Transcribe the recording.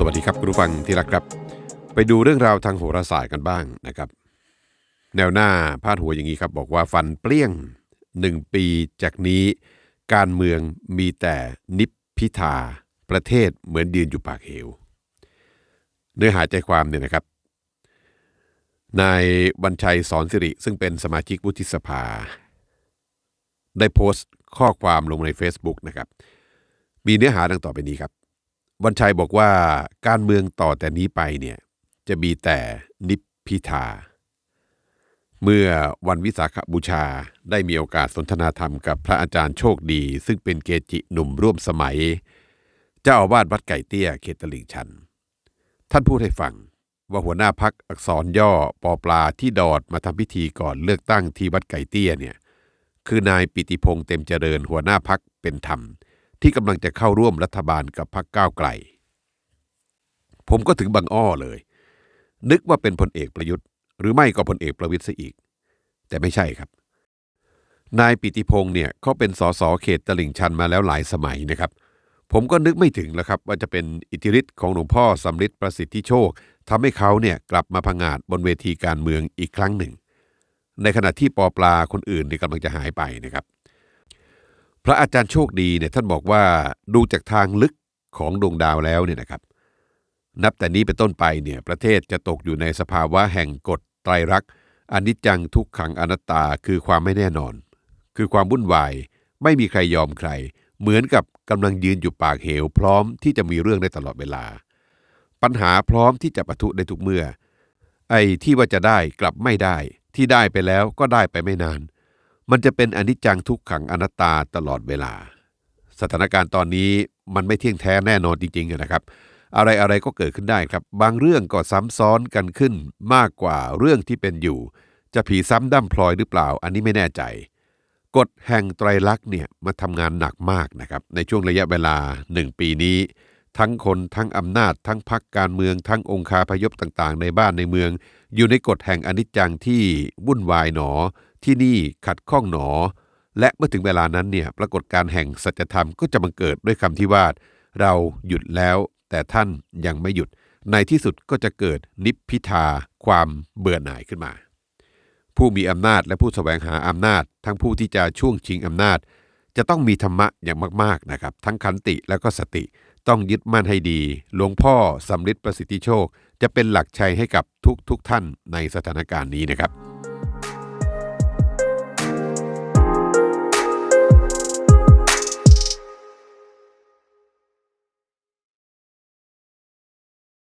สวัสดีครับคุณผู้ฟังที่รักครับ ไปดูเรื่องราวทางโหราศาสตร์กันบ้างนะครับ แนวหน้าพาดหัวอย่างนี้ครับ บอกว่าฟันเปรี้ยงหนึ่งปีจากนี้ การเมืองมีแต่นิพพิทาประเทศเหมือนยืนอยู่ปากเหว เนื้อหาใจความเนี่ยนะครับ นายบัญชัยสอนสิริ ซึ่งเป็นสมาชิกวุฒิสภา ได้โพสต์ข้อความลงใน Facebook นะครับ มีเนื้อหาดังต่อไปนี้ครับ วันชัยบอกว่าการเมืองต่อแต่นี้ไปเนี่ยจะมีแต่นิพพิทาเมื่อวันวิสาขบูชาได้มีโอกาสสนทนาธรรมกับพระอาจารย์โชคดี ซึ่งเป็นเกจิหนุ่มร่วมสมัย เจ้าอาวาสวัดไก่เตี้ยเขตตลิ่งชัน ท่านพูดให้ฟังว่าหัวหน้าพักอักษรย่อปอปลาที่ดอดมาทำพิธีก่อนเลือกตั้งที่วัดไก่เตี้ยเนี่ยคือนายปิติพงษ์เต็มเจริญหัวหน้าพักเป็นธรรม ที่กำลังจะเข้าร่วมรัฐบาลกับพรรคก้าวไกล ผมก็ถึงบางอ้อเลย นึกว่าเป็นพลเอกประยุทธ์ หรือไม่ก็พลเอกประวิตยซะอีก แต่ไม่ใช่ครับ นายปิติพงษ์เนี่ยเขาเป็นสสเขตตลิ่งชันมาแล้วหลายสมัยนะครับ ผมก็นึกไม่ถึงแล้วครับ ว่าจะเป็นอิทธิฤทธิ์ของหลวงพ่อสำริดประสิทธิโชคทำให้เขาเนี่ยกลับมาพังงาดบนเวทีการเมืองอีกครั้งหนึ่ง ในขณะที่ปอปลาคนอื่นนี่กำลังจะหายไปนะครับ ระอาจารย์โชคดีเนี่ยท่านบอกว่าดูจากทางลึกของดวงดาวแล้วเนี่ยนะครับ นับแต่นี้เป็นต้นไปเนี่ยประเทศจะตกอยู่ในสภาวะแห่งกฎไตรลักษณ์อนิจจังทุกขังอนัตตาคือความไม่แน่นอน คือความวุ่นวายไม่มีใครยอมใคร เหมือนกับกำลังยืนอยู่ปากเหว พร้อมที่จะมีเรื่องได้ตลอดเวลา ปัญหาพร้อมที่จะปะทุได้ทุกเมื่อ ไอ้ที่ว่าจะได้กลับไม่ได้ ที่ได้ไปแล้วก็ได้ไปไม่นาน มันจะเป็นอนิจจังทุกขังอนัตตาตลอดเวลา สถานการณ์ตอนนี้มันไม่เที่ยงแท้แน่นอนจริงๆนะครับ อะไรอะไรก็เกิดขึ้นได้ครับ บางเรื่องก็ซ้ำซ้อนกันขึ้นมากกว่าเรื่องที่เป็นอยู่ จะผีซ้ำด้ำพลอยหรือเปล่า อันนี้ไม่แน่ใจกฎแห่งไตรลักษณ์เนี่ยมาทำงานหนักมากนะครับ ในช่วงระยะเวลาหนึ่งปีนี้ ทั้งคนทั้งอำนาจ ทั้งพักการเมืองทั้งองค์คาพยพต่างๆ ในบ้านในเมือง อยู่ในกฎแห่งอนิจจังที่วุ่นวายหนอ ที่นี่ขัดข้องหนอ และเมื่อถึงเวลานั้นเนี่ยปรากฏการแห่งสัจธรรมก็จะบังเกิดด้วยคำที่ว่าเราหยุดแล้ว แต่ท่านยังไม่หยุด ในที่สุดก็จะเกิดนิพพิทาความเบื่อหน่ายขึ้นมา ผู้มีอำนาจและผู้แสวงหาอำนาจ ทั้งผู้ที่จะช่วงชิงอำนาจ จะต้องมีธรรมะอย่างมากๆนะครับ ทั้งขันติและก็สติต้องยึดมั่นให้ดี หลวงพ่อสำริดประสิทธิโชค จะเป็นหลักชัยให้กับทุกๆทท่านในสถานการณ์นี้นะครับ